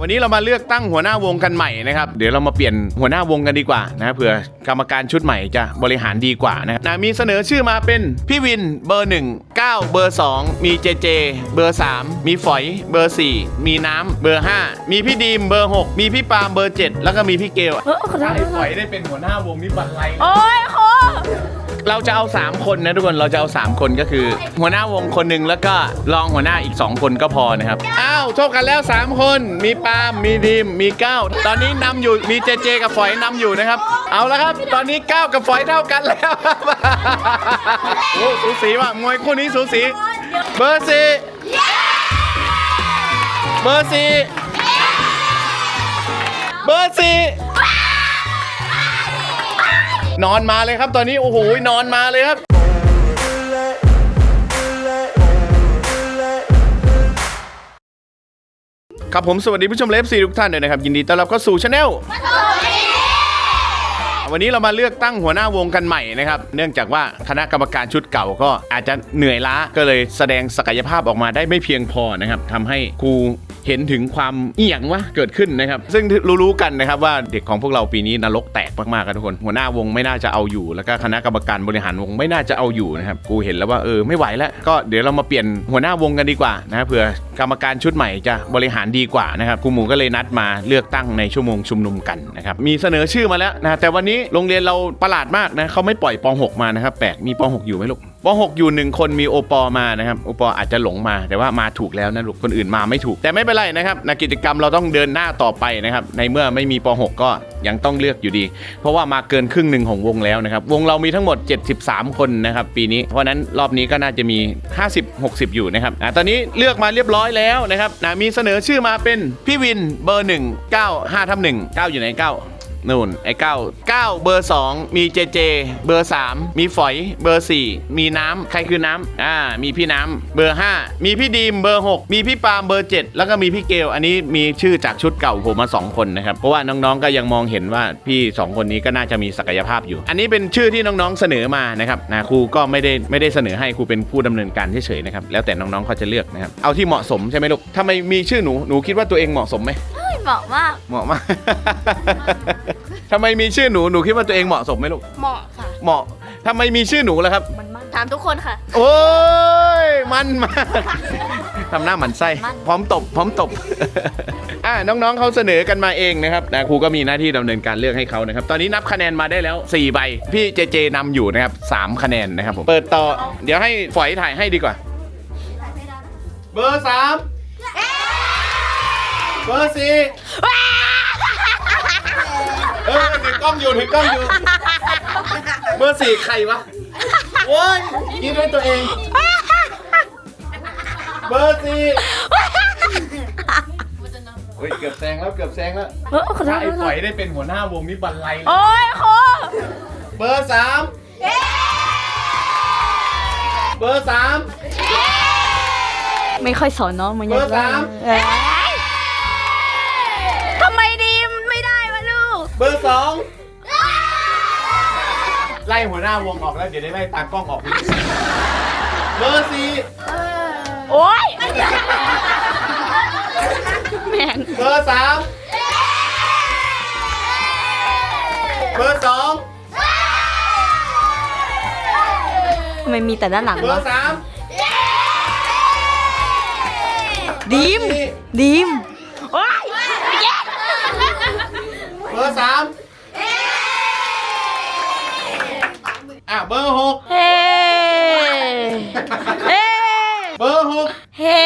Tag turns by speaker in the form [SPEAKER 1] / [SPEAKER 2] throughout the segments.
[SPEAKER 1] วันนี้เรามาเลือกตั้งหัวหน้าวงกันใหม่นะครับ เดี๋ยวเรามาเปลี่ยนหัวหน้าวงกันดีกว่านะเผื่อกรรมการชุดใหม่จะบริหารดีกว่านะครับนะมีเสนอชื่อมาเป็นพี่วินเบอร์1 9 เบอร์ 2 มีเจเจ เบอร์ 3 มีฝอยเบอร์ 4 มีน้ำเบอร์ 5 มีพี่ดีมเบอร์ 6 มีพี่ปาล์มเบอร์ 7 แล้วก็มีพี่เกล
[SPEAKER 2] เออขอโทษ
[SPEAKER 1] ไอ้ฝอยได้เป็นหัวหน้าวงนี่บันไล
[SPEAKER 2] โอ้ยโค
[SPEAKER 1] เราจะเอา 3 คนนะทุกคนเราจะเอา 3 คนก็คือ หัวหน้าวงคนหนึ่งแล้วก็รองหัวหน้าอีก 2 คนก็พอนะครับอ้าวโชคกันแล้ว 3 คนมีปาล์มมีดีมมีก้าวตอนนี้นำอยู่มีเจเจกับฝอยนำอยู่นะครับ เอาละครับ ตอนนี้ก้าวกับฝอยเท่ากันแล้วครับโอ้สูสีว่ะมวยคู่นี้สูสี เบอร์สี่เบอร์สี่เบอร์สี่ นอนมาเลยครับตอนนี้โอ้โหนอนมาเลยครับครับผมสวัสดีผู้ชมเลฟซีทุกท่านเลยนะครับ ยินดีต้อนรับเข้าสู่ช anel วันนี้เรามาเลือกตั้งหัวหน้าวงกันใหม่นะครับ เนื่องจากว่าคณะกรรมการชุดเก่าก็อาจจะเหนื่อยล้าก็เลยแสดงศักยภาพออกมาได้ไม่เพียงพอนะครับทำให้ครู เห็นถึงความเอียงวะเกิดขึ้นนะครับ ซึ่งรู้ๆกันนะครับว่าเด็กของพวกเราปีนี้นรกแตกมากๆกันทุกคน หัวหน้าวงไม่น่าจะเอาอยู่ แล้วก็คณะกรรมการบริหารวงไม่น่าจะเอาอยู่นะครับกูเห็นแล้วว่าเออไม่ไหวแล้วก็เดี๋ยวเรามาเปลี่ยนหัวหน้าวงกันดีกว่านะเผื่อกรรมการชุดใหม่จะบริหารดีกว่านะครับครูหมูก็เลยนัดมาเลือกตั้งในชั่วโมงชุมนุมกันนะครับมีเสนอชื่อมาแล้วนะแต่วันนี้โรงเรียนเราประหลาดมากนะเขาไม่ปล่อยป .6 มานะครับแปลกมีป .6 อยู่ไหมลูกป .6 อยู่หนึ่งคนมีโอปอมานะครับโอปออาจจะหลงมาแต่ว่ามาถูกแล้วนะลูกคนอื่นมาไม่ถูก แต่ไม่เป็นไรนะครับนะกิจกรรมเราต้องเดินหน้าต่อไปนะครับในเมื่อไม่มีป .6 ก็ยังต้องเลือกอยู่ดี เพราะว่ามาเกินครึ่งหนึ่งของวงแล้วนะครับ วงเรามีทั้งหมด 73 คนนะครับปีนี้ เพราะนั้นรอบนี้ก็น่าจะมี 50-60 อยู่นะครับอะตอนนี้เลือกมาเรียบร้อยแล้วนะครับนะมีเสนอชื่อมาเป็นพี่วินเบอร์1 9 5ทับ1 9 อยู่ไหน9 นู่นไอ้เก้าเก้าเบอร์2มีเจเจ เบอร์3มีฝอยเบอร์4มีน้ำใครคือน้ำอ่ามีพี่น้ำเบอร์5มีพี่ดีมเบอร์6มีพี่ปาล์มเบอร์7แล้วก็มีพี่เกลอันนี้มีชื่อจากชุดเก่าผมมา2คนนะครับเพราะว่าน้องๆก็ยังมองเห็นว่าพี่2คนนี้ก็น่าจะมีศักยภาพอยู่ อันนี้เป็นชื่อที่น้องๆเสนอมานะครับนะครูก็ไม่ได้ไม่ได้เสนอให้ครูเป็นผู้ดำเนินการเฉยๆนะครับแล้วแต่น้องๆเขาจะเลือกนะครับเอาที่เหมาะสมใช่ไหมลูกทำไมมีชื่อหนูหนูคิดว่าตัวเองเหมาะสมไหม
[SPEAKER 2] เหมาะมาก
[SPEAKER 1] เหมาะมาก ทำไมมีชื่อหนู หนูคิดว่าตัวเองเหมาะสมไหมลูก
[SPEAKER 2] เหมาะค่ะ
[SPEAKER 1] เหมาะทำไมมีชื่อหนูล่ะครับ
[SPEAKER 2] มันมันถามทุกคนค่ะ
[SPEAKER 1] โอ้ย มันมากทำหน้าหมันไส้
[SPEAKER 2] มัน
[SPEAKER 1] พร้อมตบ พร้อมตบ อ่าน้องๆเขาเสนอกันมาเองนะครับนะครูก็มีหน้าที่ดำเนินการเลือกให้เขานะครับ ตอนนี้นับคะแนนมาได้แล้ว 4 ใบ พี่เจเจนำอยู่นะครับ 3 คะแนนนะครับผม เปิดต่อ เดี๋ยวให้ฝอยถ่ายให้ดีกว่า เบอร์สาม เบอร์สี่เออถือกล้องอยู่ถือกล้องอยู่ เบอร์สี่ใครวะโอ้ยกินด้วยตัวเอง เบอร์สี่เฮ้ยเกือบแซงแล้วเกือบแซงแล้ว
[SPEAKER 2] เออขอโทษ
[SPEAKER 1] ถ้า
[SPEAKER 2] ข
[SPEAKER 1] ไอ้
[SPEAKER 2] อโท
[SPEAKER 1] ฝอ
[SPEAKER 2] ษ
[SPEAKER 1] ยได้เป็นหัวหน้าวงนี้บันไลนะ
[SPEAKER 2] โอ้ยโค
[SPEAKER 1] เบอร์สามเบอร์สาม
[SPEAKER 2] ไม่ค่อยสอนน้องมันยัง
[SPEAKER 1] เบอร์สาม
[SPEAKER 2] เอ้ย
[SPEAKER 1] เบอร์สองไล่หัวหน้าวงออกแล้วเดี๋ยวได้ไล่ตากล้องออกเลยเบอร์สี่
[SPEAKER 2] โอ้ยแม่ง
[SPEAKER 1] เบอร์สามเบอร์สอง
[SPEAKER 2] ทำไมมีแต่ด้านหลัง
[SPEAKER 1] เบอ
[SPEAKER 2] วะ
[SPEAKER 1] ร์สาม
[SPEAKER 2] ดีม
[SPEAKER 1] สี่
[SPEAKER 2] ดีม
[SPEAKER 1] ร์สามอะเบอร์หก
[SPEAKER 2] เฮ้เฮ้
[SPEAKER 1] เบอร์หก
[SPEAKER 2] เฮ้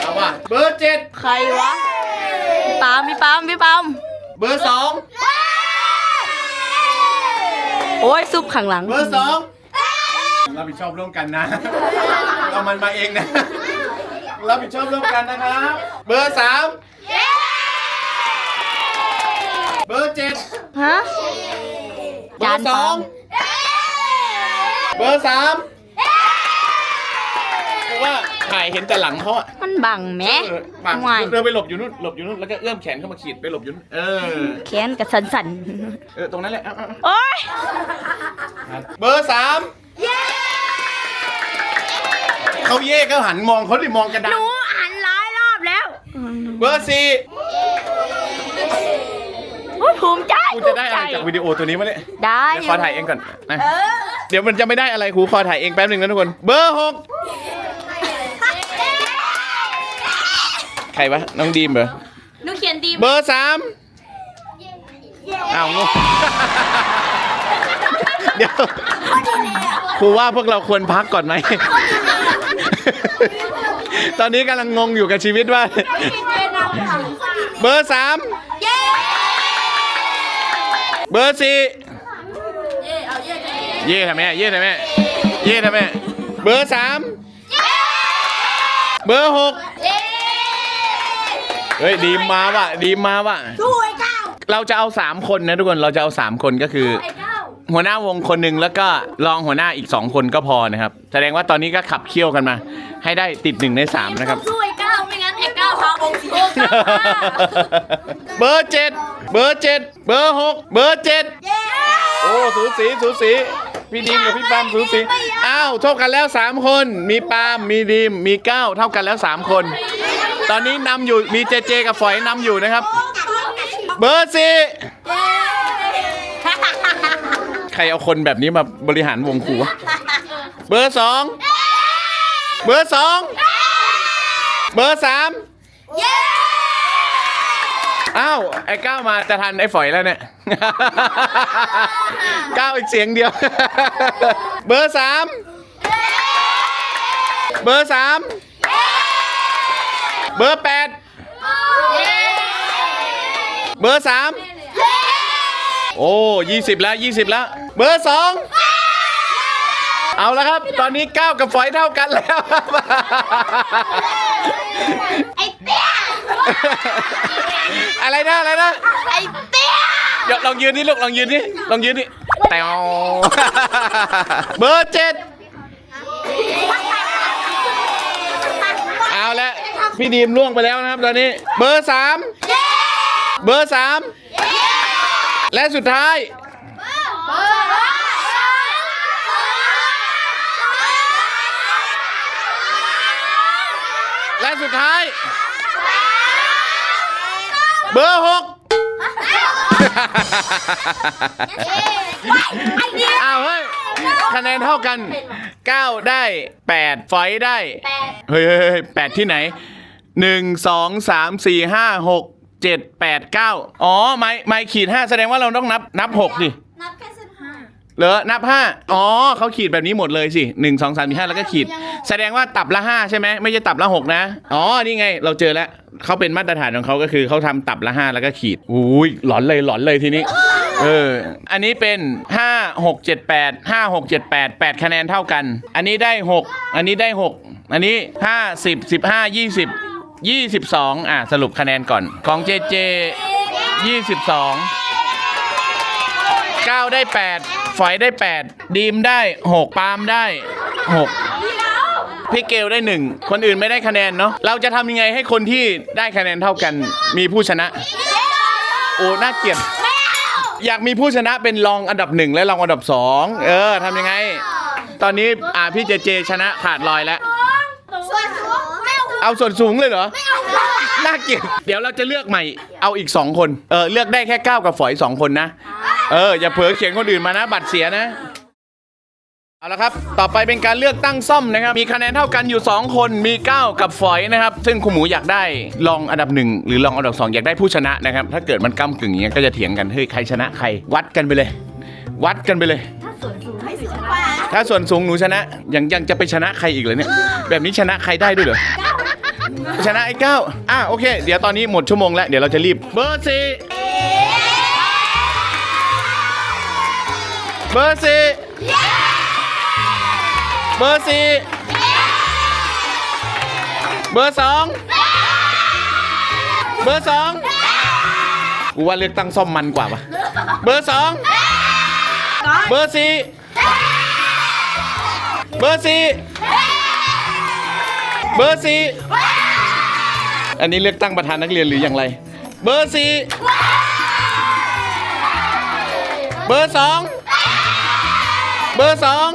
[SPEAKER 1] เอาว่ะเบอร์เจ็ด
[SPEAKER 2] ใครวะพี่ปามพี่ปามพี่ปาม
[SPEAKER 1] เบอร์สอง
[SPEAKER 2] โอ้ยซุปข้างหลัง
[SPEAKER 1] เบอร์สองรับผิดชอบร่วมกันนะเอามันมาเองนะรับผิดชอบร่วมกันนะครับ เบอร์สามเบอร์เจ็ด
[SPEAKER 2] ฮะ
[SPEAKER 1] เบอร์สองเบอร์สามเพราะว่าถ่ายเห็นแต่หลังเขาอะ
[SPEAKER 2] มันบังแหม
[SPEAKER 1] เออบัง
[SPEAKER 2] ห่วย
[SPEAKER 1] เดินไปหลบอยู่นู่นหลบอยู่นู่นแล้วก็เอื้อมแขนเข้ามาขีดไปหลบอยู่นู่นเออ
[SPEAKER 2] แขนกับสันสัน
[SPEAKER 1] เออตรงนั้นแหละเอาเอาเอา
[SPEAKER 2] โอ้ย
[SPEAKER 1] เบอร์สามเขาเย่ก็หันมองเขาดิมองกระดา
[SPEAKER 2] ห
[SPEAKER 1] น
[SPEAKER 2] นูอ่านหลายรอบแล้
[SPEAKER 1] เบอร์สี่
[SPEAKER 2] โอ้ยภูมิใจ
[SPEAKER 1] กูจะได้อะไรจากวิดีโอตัวนี้มาเนี่ย
[SPEAKER 2] ได้
[SPEAKER 1] เดี๋ยวขอถ่ายเองก่อนนะเดี๋ยวมันจะไม่ได้อะไรครูขอถ่ายเองแป๊บหนึ่งนะทุกคน เบอร์หกใครวะน้องดีมเหรอ
[SPEAKER 2] หนูเขียนดีม
[SPEAKER 1] เบอร์สามอ้าวงงเดี๋ยวครูว่าพวกเราควรพักก่อนไหม ตอนนี้กำลังงงอยู่กับชีวิตว่า เบอร์สาม เบอร์สี่เย่ทำไมเย่ทำไมเย่ทำไมเบอร์สามเบอร์หกเฮ้ยดีมมาว่ะดีมมาว่ะ
[SPEAKER 2] สู้ไอ้เก้า
[SPEAKER 1] เราจะเอาสามคนนะทุกคนเราจะเอาสามคนก็คือ
[SPEAKER 2] ไอ้เก้า
[SPEAKER 1] หัวหน้าวงคนหนึ่งแล้วก็รองหัวหน้าอีกสองคนก็พอนะครับ แสดงว่าตอนนี้ก็ขับเคี่ยวกันมา ให้ได้ติดหนึ่งในสามนะครับ
[SPEAKER 2] สู้ไอ้ งค์สี
[SPEAKER 1] เบอร์เจ็ดเบอร์เจ็ดเบอร์หกเบอร์เจ็ดโอ้สูสีสูสีพี่ดีมกับพี่ปาล์มสูสีอ้าวเท่ากันแล้วสามคน มีปาล์มมีดีมมีเก้าเท่ากันแล้วสามคน ตอนนี้นำอยู่มีเจเจกับฝอยนำอยู่นะครับ เบอร์สี่ใครเอาคนแบบนี้มาบริหารวงครูวะเบอร์สองเบอร์สองเบอร์สาม อ้าวไอ้ก้าวมาจะทันไอ้ฝอยแล้วเนี่ย ก้าวอีกเสียงเดียว เบอร์สามเบอร์สามเบอร์แปดเบอร์สามโอ้ยี่สิบแล้วยี่สิบแล้ว เบอร์สองเอาแล้วครับ ตอนนี้ก้าวกับฝอยเท่ากันแล้วครับ
[SPEAKER 2] ไอ้เตี้ย
[SPEAKER 1] อะไรนะอะไรนะ
[SPEAKER 2] ไอ้เตี้ย
[SPEAKER 1] เดี๋ยวลองยืนนี่ลูกลองยืนนี่ลองยืนนี่แตวเบอร์เจ็ดเอาละพี่ดีมล่วงไปแล้วนะครับตอนนี้ เบอร์สามเบอร์สามและสุดท้ายและสุดท้าย เบอร์หกอ้าวเฮ้ย คะแนนเท่ากัน 9 ได้8ฝอยได้ เฮ้ยเฮ้ยเฮ้ยแปดที่ไหน 1 2 3 4 5 6 7 8 9 อ๋อ ไม่ไม่ขีด 5 แสดงว่าเราต้องนับนับ 6 ดิ
[SPEAKER 2] นับแค่สิบห้า
[SPEAKER 1] เหรอนับ5อ๋อเขาขีดแบบนี้หมดเลยสิ1 2 3 4 5แล้วก็ขีด แสดงว่าตับละ5ใช่ไหมไม่ใช่ตับละ6นะ อ๋อ นี่ไง เราเจอแล้วเขาเป็นมาตรฐานของเขาก็คือเขาทำตับละ5แล้วก็ขีดอุ้ยหลอนเลยหลอนเลยทีนี้ เออ อันนี้เป็น5 6 7 8 5 6 7 8 8คะแนนเท่ากัน อันนี้ได้6อันนี้ได้6อันนี้5 10 15 20 22อะสรุปคะแนนก่อนของเจเจ22 9ได้8 ฝอยได้ 8 ดีมได้ 6 ปาล์มได้ 6 พี่เกลได้ 1 คนอื่นไม่ได้คะแนนเนาะเราจะทำยังไงให้คนที่ได้คะแนนเท่ากันมีผู้ชนะ โอ้น่าเกลียดอยากมีผู้ชนะเป็นรองอันดับหนึ่งและรองอันดับสองเออทำยังไง ตอนนี้อ่าพี่เจเจชนะขาดลอยแล้ว
[SPEAKER 2] ส่วนสูงไม่เอา
[SPEAKER 1] เอาส่วนสูงเลยเหรอน่าเกลียดเดี๋ยวเราจะเลือกใหม่ เอาอีก 2 คน เออเลือกได้แค่ก้าวกับฝอย 2 คนนะ เออ อย่าเผลอเขียนคนอื่นมานะ บัตรเสียนะ เอาละครับ ต่อไปเป็นการเลือกตั้งซ่อมนะครับ มีคะแนนเท่ากันอยู่ 2 คน มีก้าวกับฝอยนะครับ ซึ่งคุณหมูอยากได้รองอันดับหนึ่งหรือรองอันดับสองอยากได้ผู้ชนะนะครับ ถ้าเกิดมันก้ากึ่งอย่างเงี้ยก็จะเถียงกัน เฮ้ย ใครชนะใคร วัดกันไปเลย วัดกันไปเลยถ้าส่วนสูงหนูชนะ ยังยังจะไปชนะใครอีกเลยเนี่ย แบบนี้ชนะใครได้ด้วยเหรอ ชนะไอ้เก้าอะโอเค เดี๋ยวตอนนี้หมดชั่วโมงแล้ว เดี๋ยวเราจะรีบ เบอร์สี่ เบอร์สี่เบอร์สี่เบอร์สองเบอร์สองกูว่าเลือกตั้งซ่อมมันกว่าปะเบอร์สองเบอร์สี่เบอร์สี่เบอร์สี่อันนี้เลือกตั้งประธานนักเรียนหรืออย่างไร เบอร์สี่เบอร์สอง เบอร์สอง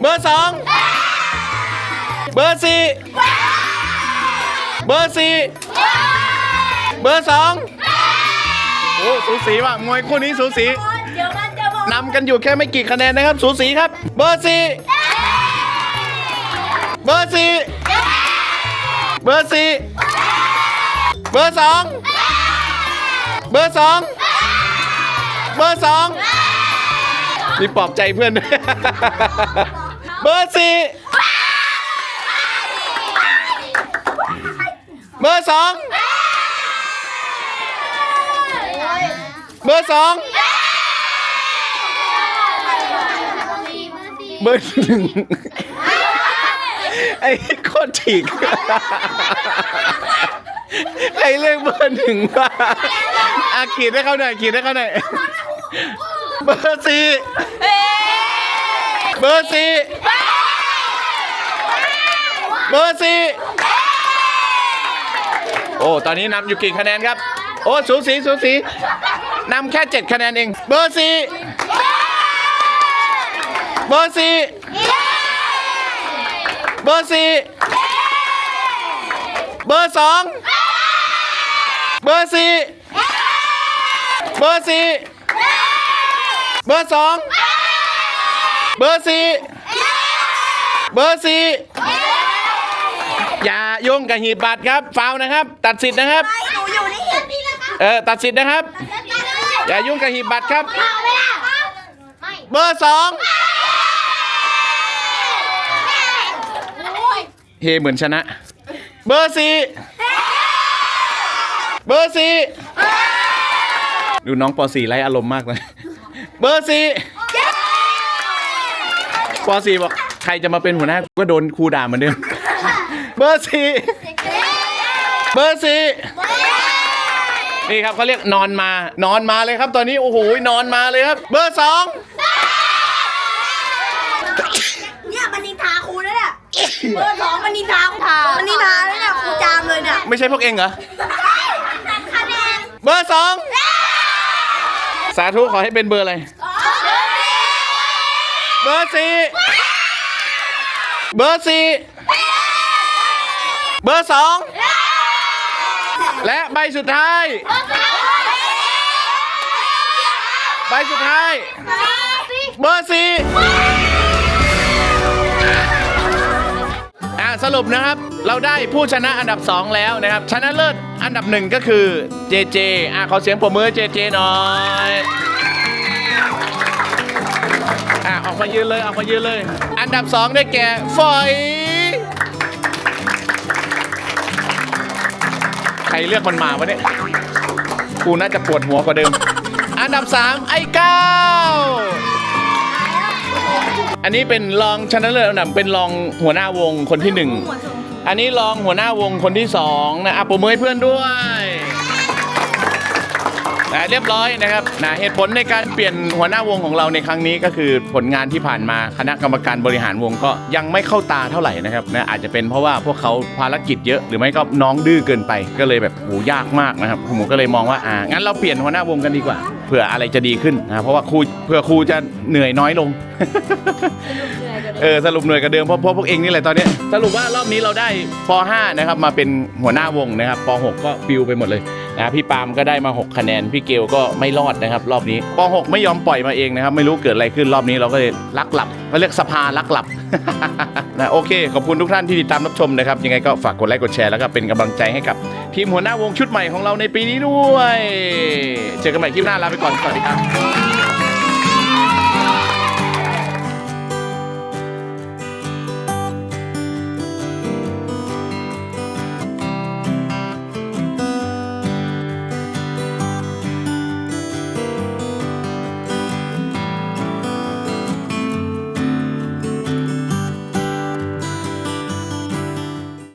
[SPEAKER 1] เบอร์สองเบอร์สี่เบเบอร์สี่เบอร์สองโอ้สูสีว่ะมวยคู่นี้สูสี
[SPEAKER 2] เดี๋ยวมันจะบอก
[SPEAKER 1] นำกันอยู่แค่ไม่กี่คะแนนนะครับ สูสีครับ เบอร์สี่เบอร์สี่เบอร์สี่เบอร์สองเบอร์สองเบอร์สอง มีปลอบใจเพื่อนด้วยเบอร์สี่เบอร์สองเบอร์สองเบอร์หนึ่งไอ้โคตรฉีกใครเลือกเบอร์หนึ่งวะอาขีดให้เขาหน่อยขีดให้เขาหน่อยเบอร์สี่เบอร์สี่เบอร์สี่โอ้ ตอนนี้นำอยู่กี่คะแนนครับ โอ้สูสีสูสีนำแค่เจ็ดคะแนนเอง เบอร์สี่เบอร์สี่เบอร์สี่เบอร์สองเบอร์สี่เบอร์สี่ เบอร์สองเบอร์สี่เบอร์สี่อย่ายุ่งกับหีบบัตรครับฟาวล์นะครับ ตัดสิทธิ์นะครับ
[SPEAKER 2] หนูอยู่ในเห็นนี่แล้วครับ
[SPEAKER 1] เออตัดสิทธิ์นะครับ อย่ายุ่งกับหีบบัตรครับ
[SPEAKER 2] เอาไหมล่ะไม่
[SPEAKER 1] เบอร์สอง
[SPEAKER 2] โอ้ย
[SPEAKER 1] เฮเหมือนชนะ เบอร์สี่เบอร์สี่ดูน้องป .4 ไร้อารมณ์มากเลย เบอร์สี่ป .4 บอกใครจะมาเป็นหัวหน้าก็โดนครูด่าเหมือนเดิม เบอร์สี่เบอร์สี่นี่ครับเขาเรียกนอนมา นอนมาเลยครับ ตอนนี้โอ้โหนอนมาเลยครับ เบอร์สอง
[SPEAKER 2] เนี่ยมันนินทาครูแล้วเนี่ยเบอร์สองมันนินทาครูมันนินทาแล้วเนี่ยครูจามเลยเนี่ย
[SPEAKER 1] ไม่ใช่พวกเองเหรอ
[SPEAKER 2] คะแนน
[SPEAKER 1] เบอร์สองสาธุขอให้เป็นเบอร์อะไร เบอร์สี่เบอร์สี่เบอร์สองและใบสุดท้าย ใบสุดท้าย เบอร์สี่ รุปนะครับ เราได้ผู้ชนะอันดับ 2 แล้วนะครับ ชนะเลิศอันดับหนึ่งก็คือเจเจอ่าขอเสียงปรบมือเจเจหน่อยอะออกมายืนเลยออกมายืนเลย อันดับสองได้แก่ฝอยใครเลือกมันมาวะเนี่ยกูน่าจะปวดหัวกว่าเดิม อันดับสามไอ้ก้าว นนี้เป็นรองชนะเลิศอันดับเป็นรองหัวหน้าวงคนที่หนึ่ง อันนี้รองหัวหน้าวงคนที่สองนะอะปรบมือให้เพื่อนด้วย นะเรียบร้อยนะครับนะเหตุผลในการเปลี่ยนหัวหน้าวงของเราในครั้งนี้ก็คือผลงานที่ผ่านมาคณะกรรมการบริหารวงก็ยังไม่เข้าตาเท่าไหร่นะครับนะอาจจะเป็นเพราะว่าพวกเขาภารกิจเยอะ หรือไม่ก็น้องดื้อเกินไปก็เลยแบบโหยากมากนะครับผมก็เลยมองว่าอ่างั้นเราเปลี่ยนหัวหน้าวงกันดีกว่าเผื่ออะไรจะดีขึ้นนะเพราะว่าครูเผื่อครูจะเหนื่อยน้อยลงเออสรุปหน่วยกับเดิมเพราะเพราะพวกเองนี่แหละตอนนี้สรุปว่ารอบนี้เราได้ป .5 นะครับมาเป็นหัวหน้าวงนะครับป .6 ก็ปิวไปหมดเลย นะพี่ปาล์มก็ได้มา 6 คะแนน พี่เกลก็ไม่รอดนะครับ รอบนี้ป .6 ไม่ยอมปล่อยมาเองนะครับ ไม่รู้เกิดอะไรขึ้นรอบนี้เราก็เลยลักหลับเขาเรียกสภาลักหลับ นะโอเค ขอบคุณทุกท่านที่ติดตามรับชมนะครับ ยังไงก็ฝากกดไลค์กดแชร์แล้วก็เป็นกำลังใจให้กับทีมหัวหน้าวงชุดใหม่ของเราในปีนี้ด้วย เจอกันใหม่คลิปหน้าลาไปก่อนสวัสดีครับ